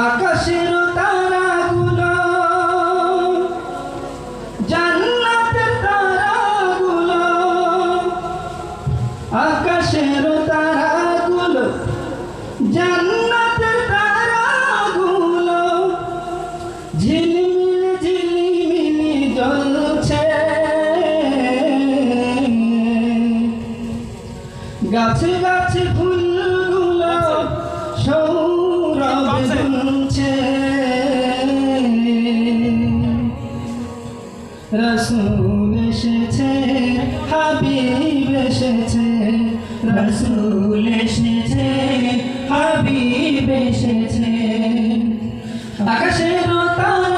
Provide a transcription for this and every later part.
আকাশের তারাগুলো জান্নাতের তারাগুলো আকাশের তারাগুলো জান্নাতের তারাগুলো ঝিল গাছে গাছে ফুলগুলো সৌরভ গুনছে রসুল এসেছে হাবিব এসেছে রসুল এসেছে হাবিব এসেছে। আকাশের তারা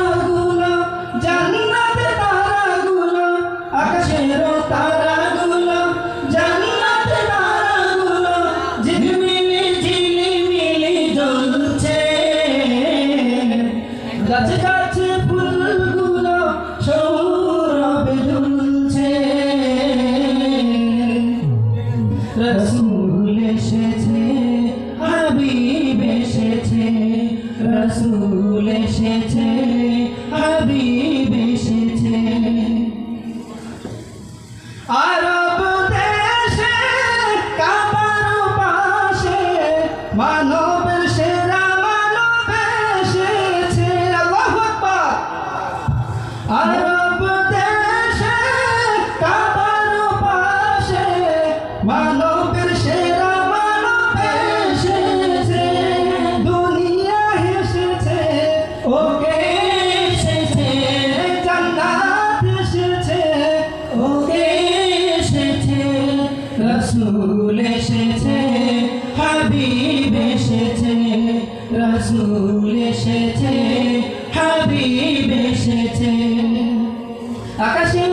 হবে সে রাসুল এসেছে হাবিব এসেছে। আকাশের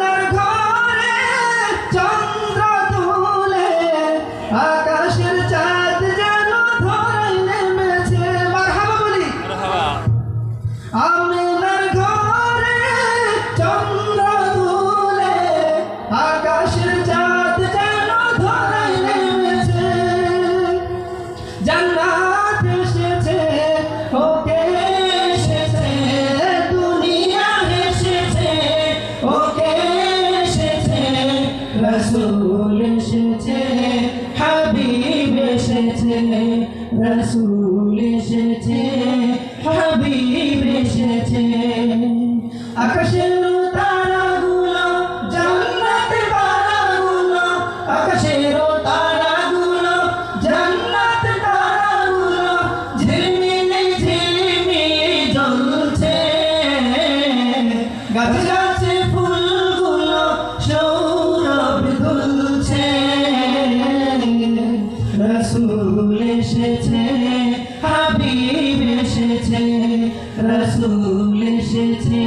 রসুল এসেছে হাবিব এসেছে। আকাশের রসুল এসেছে